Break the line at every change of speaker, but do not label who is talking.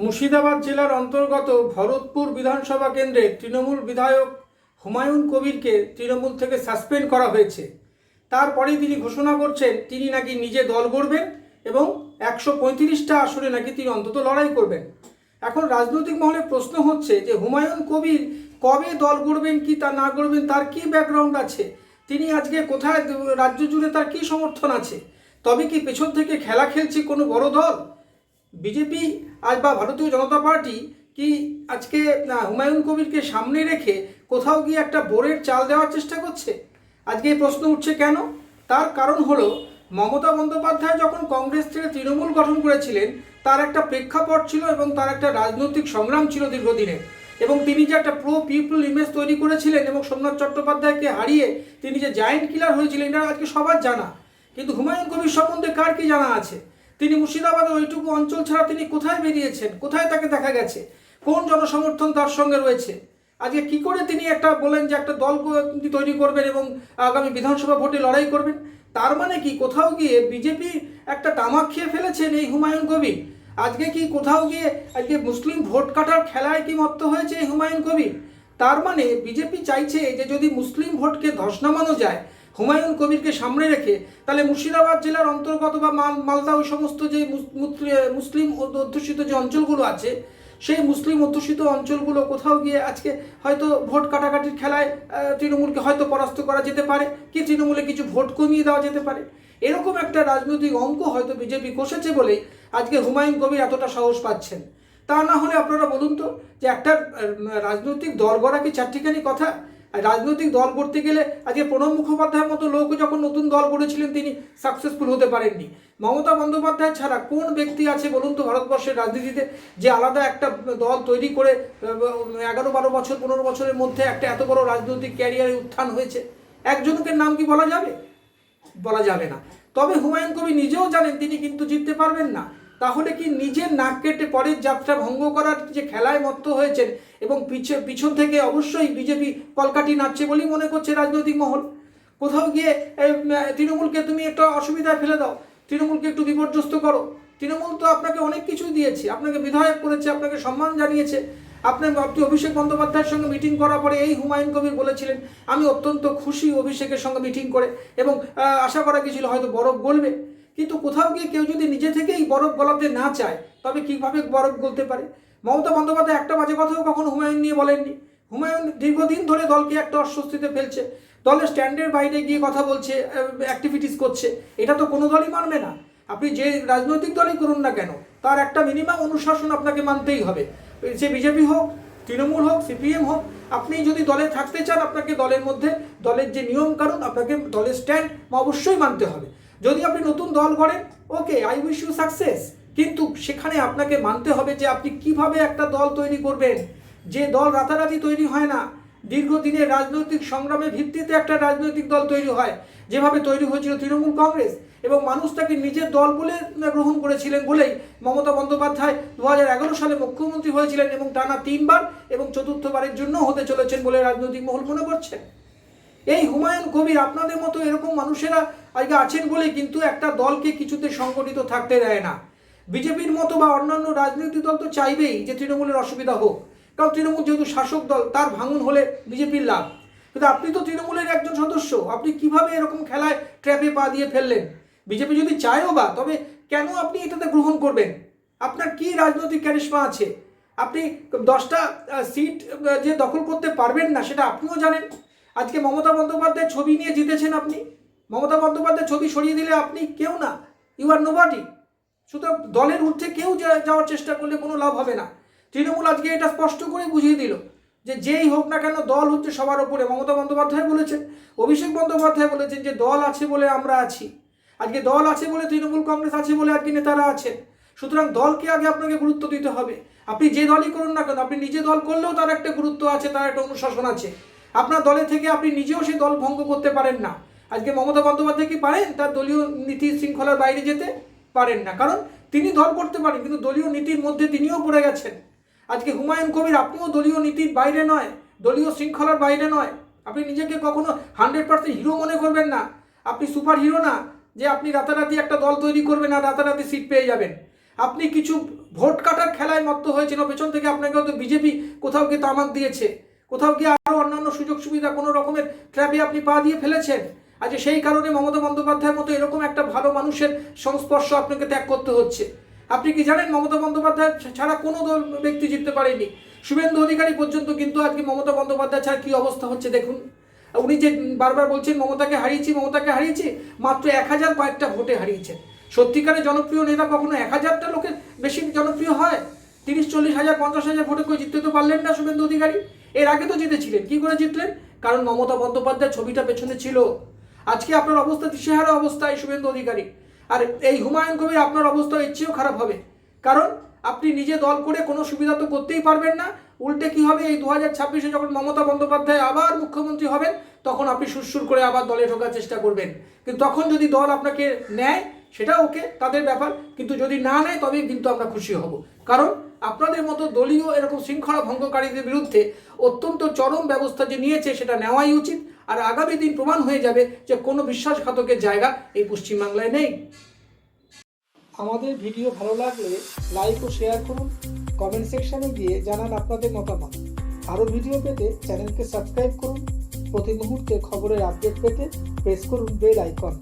মুর্শিদাবাদ জেলার অন্তর্গত ভরতপুর বিধানসভা কেন্দ্রে তৃণমূল বিধায়ক হুমায়ুন কবিরকে তৃণমূল থেকে সাসপেন্ড করা হয়েছে। তারপরেই তিনি ঘোষণা করছেন, তিনি নাকি নিজে দল গড়বেন এবং একশো পঁয়ত্রিশটা আসনে নাকি তিনি অন্তত লড়াই করবেন। এখন রাজনৈতিক মহলে প্রশ্ন হচ্ছে যে, হুমায়ুন কবির কবে দল গড়বেন, কি তা না গড়বেন, তার কি ব্যাকগ্রাউন্ড আছে? তিনি আজকে কোথায়, রাজ্য জুড়ে তার কি সমর্থন আছে? তবে কি পেছন থেকে খেলা খেলছে কোনো বড় দল? বিজেপি আজ বা ভারতীয় জনতা পার্টি কি আজকে হুমায়ুন কবিরকে সামনে রেখে কোথাও গিয়ে একটা বোরের চাল দেওয়ার চেষ্টা করছে? আজকে এই প্রশ্ন উঠছে কেন? তার কারণ হলো, মমতা বন্দ্যোপাধ্যায় যখন কংগ্রেস থেকে তৃণমূল গঠন করেছিলেন, তার একটা প্রেক্ষাপট ছিল এবং তার একটা রাজনৈতিক সংগ্রাম ছিল দীর্ঘদিনের। এবং তিনি যে একটা প্রো পিপল ইমেজ তৈরি করেছিলেন এবং সোমনাথ চট্টোপাধ্যায়কে হারিয়ে তিনি যে জায়েন্ট কিলার হয়েছিলেন, এটা আজকে সবার জানা। কিন্তু হুমায়ুন কবির সম্বন্ধে কার কি জানা আছে? তিনি মুর্শিদাবাদের ওইটুকু অঞ্চল ছাড়া তিনি কোথায় বেরিয়েছেন? কোথায় তাকে দেখা গেছে? কোন জনসমর্থন তার সঙ্গে রয়েছে? আজকে কি করে তিনি একটা বলেন যে একটা দল তৈরি করবেন এবং আগামী বিধানসভা ভোটে লড়াই করবেন? তার মানে কি? কোথাও গিয়ে বিজেপি একটা তামাক খেয়ে ফেলেছেন এই হুমায়ুন কবির? আজকে কি কোথাও গিয়ে, আজকে মুসলিম ভোট কাটার খেলায় কি মত্ত হয়েছে এই হুমায়ুন কবির? তার মানে বিজেপি চাইছে যে যদি মুসলিম ভোটকে ধস নামানো যায় হুমায়ুন কবিরকে সামনে রেখে, তাহলে মুর্শিদাবাদ জেলার অন্তর্গত বা মাল, মালদা ওই সমস্ত যে মুসলিম অধ্যুষিত যে অঞ্চলগুলো আছে, সেই মুসলিম অধ্যুষিত অঞ্চলগুলো কোথাও গিয়ে আজকে হয়তো ভোট কাটাকাটির খেলায় তৃণমূলকে হয়তো পরাস্ত করা যেতে পারে, কি তৃণমূলে কিছু ভোট কমিয়ে দেওয়া যেতে পারে। এরকম একটা রাজনৈতিক অঙ্ক হয়তো বিজেপি কষেছে বলেই আজকে হুমায়ুন কবির এতটা সাহস পাচ্ছেন। তা না হলে আপনারা বলুন তো যে একটা রাজনৈতিক দল গড়া কি চারটিখানি কথা? রাজনৈতিক দল করতে গেলে আজকে প্রণব মুখোপাধ্যায়ের মতো লোক যখন নতুন দল গড়েছিলেন তিনি সাকসেসফুল হতে পারেননি। মমতা বন্দ্যোপাধ্যায় ছাড়া কোন ব্যক্তি আছে বলুন তো ভারতবর্ষের রাজনীতিতে, যে আলাদা একটা দল তৈরি করে এগারো বারো বছর, পনেরো বছরের মধ্যে একটা এত বড় রাজনৈতিক ক্যারিয়ারে উত্থান হয়েছে? একজনকের নাম কি বলা যাবে? বলা যাবে না। তবে হুমায়ুন কবি নিজেও জানেন, তিনি কিন্তু জিততে পারবেন না। তাহলে কি নিজের নাক কেটে পরের যাত্রা ভঙ্গ করার যে খেলায় মত্ত হয়েছেন এবং পিছে পিছন থেকে অবশ্যই বিজেপি কলকাটি নাচছে বলেই মনে করছে রাজনৈতিক মহল? কোথাও গিয়ে তৃণমূলকে তুমি একটা অসুবিধায় ফেলে দাও। তৃণমূলকে একটু বিপর্যস্ত করো। তৃণমূল তো আপনাকে অনেক কিছুই দিয়েছে। আপনাকে বিধায়ক করেছে, আপনাকে সম্মান জানিয়েছে। আপনার আপনি অভিষেক বন্দ্যোপাধ্যায়ের সঙ্গে মিটিং করার পরে এই হুমায়ুন কবির বলেছিলেন, আমি অত্যন্ত খুশি অভিষেকের সঙ্গে মিটিং করে এবং আশা করা গেছিল হয়তো বরফ গলবে। কিন্তু কোথাও গিয়ে কেউ যদি নিজে থেকেই বরফ গলাতে না চায়, তবে কীভাবে বরফ গলতে পারে? মমতা বন্দ্যোপাধ্যায় একটা বাজে কথাও কখনো হুমায়ুন নিয়ে বলেননি। হুমায়ুন দীর্ঘদিন ধরে দলকে একটা অস্বস্তিতে ফেলছে। দলের স্ট্যান্ডের বাইরে গিয়ে কথা বলছে অ্যাক্টিভিটিস করছে। এটা তো কোনো দলই মানবে না। আপনি যে রাজনৈতিক দলই করুন না কেন, তার একটা মিনিমাম অনুশাসন আপনাকে মানতেই হবে। সে বিজেপি হোক, তৃণমূল হোক, সিপিএম হোক, আপনি যদি দলে থাকতে চান আপনাকে দলের মধ্যে, দলের যে নিয়ম কানুন, আপনাকে দলের স্ট্যান্ড অবশ্যই মানতে হবে। যদি আপনি নতুন দল করেন okay I wish you success কিন্তু সেখানে আপনাকে মানতে হবে যে আপনি কীভাবে একটা দল তৈরি করবেন। যে দল রাতারাতি তৈরি হয় না, দীর্ঘদিনের রাজনৈতিক সংগ্রামের ভিত্তিতে একটা রাজনৈতিক দল তৈরি হয়, যেভাবে তৈরি হয়েছিল তৃণমূল কংগ্রেস। এবং মানুষ তাকে নিজের দল বলে গ্রহণ করেছিলেন বলেই মমতা বন্দ্যোপাধ্যায় দু হাজার এগারো সালে মুখ্যমন্ত্রী হয়েছিলেন এবং টানা তিনবার এবং চতুর্থবারের জন্য হতে চলেছেন বলে রাজনৈতিক মহল মনে করছেন এই হুমায়ুন কবির আপনাদের মতো এরকম মানুষেরা আজকে আছেন বলে কিন্তু একটা দলকে কিছুতে সংগঠিত থাকতে দেয় না। বিজেপির মতো বা অন্যান্য রাজনৈতিক দল তো চাইবেই যে তৃণমূলের অসুবিধা হোক। কারণ তৃণমূল যেহেতু শাসক দল, তার ভাঙন হলে বিজেপির লাভ। কিন্তু আপনি তো তৃণমূলের একজন সদস্য, আপনি কীভাবে এরকম খেলায় ট্র্যাপে পা দিয়ে ফেললেন? বিজেপি যদি চায়ও বা, তবে কেন আপনি এটাতে গ্রহণ করবেন? আপনার কি রাজনৈতিক ক্যারিশমা আছে? আপনি দশটা সিট যে দখল করতে পারবেন না, সেটা আপনিও জানেন। আজকে মমতা বন্দ্যোপাধ্যায়ের ছবি নিয়ে জিতেছেন আপনি। মমতা বন্দ্যোপাধ্যায়ের ছবি সরিয়ে দিলে আপনি কেউ না। ইউ আর নোবাডি সুতরাং দলের ঊর্ধ্বে কেউ যাওয়ার চেষ্টা করলে কোনো লাভ হবে না। তৃণমূল আজকে এটা স্পষ্ট করে বুঝিয়ে দিল যে যেই হোক না কেন দল হচ্ছে সবার ওপরে। মমতা বন্দ্যোপাধ্যায় বলেছেন, অভিষেক বন্দ্যোপাধ্যায় বলেছেন যে দল আছে বলে আমরা আছি। আজকে দল আছে বলে তৃণমূল কংগ্রেস আছে বলে আজকে নেতারা আছেন। সুতরাং দলকে আগে আপনাকে গুরুত্ব দিতে হবে। আপনি যে দলই করুন না কেন, আপনি নিজে দল করলেও তার একটা গুরুত্ব আছে, তার একটা অনুশাসন আছে। আপনার দলে থেকে আপনি নিজেও সেই দল ভঙ্গ করতে পারেন না। আজকে মমতা বন্দ্যোপাধ্যায় কি পারেন? তার দলীয় নীতি শৃঙ্খলার বাইরে যেতে পারেন না। কারণ তিনি দল করতে পারেন, কিন্তু দলীয় নীতির মধ্যে তিনিও পড়ে গেছেন। আজকে হুমায়ুন কবির আপনিও দলীয় নীতির বাইরে নয়, দলীয় শৃঙ্খলার বাইরে নয়। আপনি নিজেকে কখনো হান্ড্রেড পার্সেন্ট হিরো মনে করবেন না। আপনি সুপার হিরো না, যে আপনি রাতারাতি একটা দল তৈরি করবেন আর রাতারাতি সিট পেয়ে যাবেন। আপনি কিছু ভোট কাটার খেলায় মত্ত হয়েছিল পেছন থেকে আপনাকে হয়তো বিজেপি কোথাও গিয়ে তামাক দিয়েছে। কোথাও গিয়ে আরও অন্যান্য সুযোগ সুবিধা, কোনো রকমের ট্র্যাপে আপনি পা দিয়ে ফেলেছেন? আজ সেই কারণে মমতা বন্দ্যোপাধ্যায়ের মতো এরকম একটা ভালো মানুষের সংস্পর্শ আপনাকে ত্যাগ করতে হচ্ছে। আপনি কি জানেন মমতা বন্দ্যোপাধ্যায় ছাড়া কোনো দল ব্যক্তি জিততে পারেনি? শুভেন্দু অধিকারী পর্যন্ত কিন্তু আজকে মমতা বন্দ্যোপাধ্যায় ছাড়া কী অবস্থা হচ্ছে দেখুন। উনি যে বারবার বলছেন, মমতাকে হারিয়েছি মমতাকে হারিয়েছি মাত্র এক হাজার কয়েকটা ভোটে হারিয়েছেন। সত্যিকারে জনপ্রিয় নেতা কখনো এক হাজারটা লোকের বেশি জনপ্রিয় হয়? তিরিশ, চল্লিশ হাজার, পঞ্চাশ হাজার ভোটে কেউ জিততে তো পারলেন না শুভেন্দু অধিকারী। এর আগে তো জিতেছিলেন। কি করে জিতলেন? কারণ মমতা বন্দ্যোপাধ্যায় ছবিটা পেছনে ছিল। আজকে আপনার অবস্থা, দিশেহারা অবস্থা, এই শুভেন্দু অধিকারী। আর এই হুমায়ুন কবির আপনার অবস্থা এর চেয়েও খারাপ হবে। কারণ আপনি নিজে দল করে কোনো সুবিধা তো করতেই পারবেন না। উল্টে কি হবে? এই দু হাজার ছাব্বিশে যখন মমতা বন্দ্যোপাধ্যায় আবার মুখ্যমন্ত্রী হবেন, তখন আপনি সুরসুর করে আবার দলে ঢোকার চেষ্টা করবেন। কিন্তু তখন যদি দল আপনাকে নেয় সেটা ওকে, তাদের ব্যাপার। কিন্তু যদি না নেয়, তবেই কিন্তু আমরা খুশি হব। কারণ আপনাদের মতো দলীয় এরকম শৃঙ্খলা ভঙ্গকারীদের বিরুদ্ধে অত্যন্ত চরম ব্যবস্থা যে নিয়েছে, সেটা নেওয়াই উচিত। আর আগামী দিন প্রমাণ হয়ে যাবে যে কোনো বিশ্বাসঘাতকের জায়গা এই পশ্চিমবাংলায় নেই। আমাদের ভিডিও ভালো লাগলে লাইক ও শেয়ার করুন। কমেন্ট সেকশনে গিয়ে জানান আপনাদের মতামত। আরও ভিডিও পেতে চ্যানেলকে সাবস্ক্রাইব করুন। প্রতি মুহূর্তে খবরের আপডেট পেতে প্রেস করুন বেল আইকন।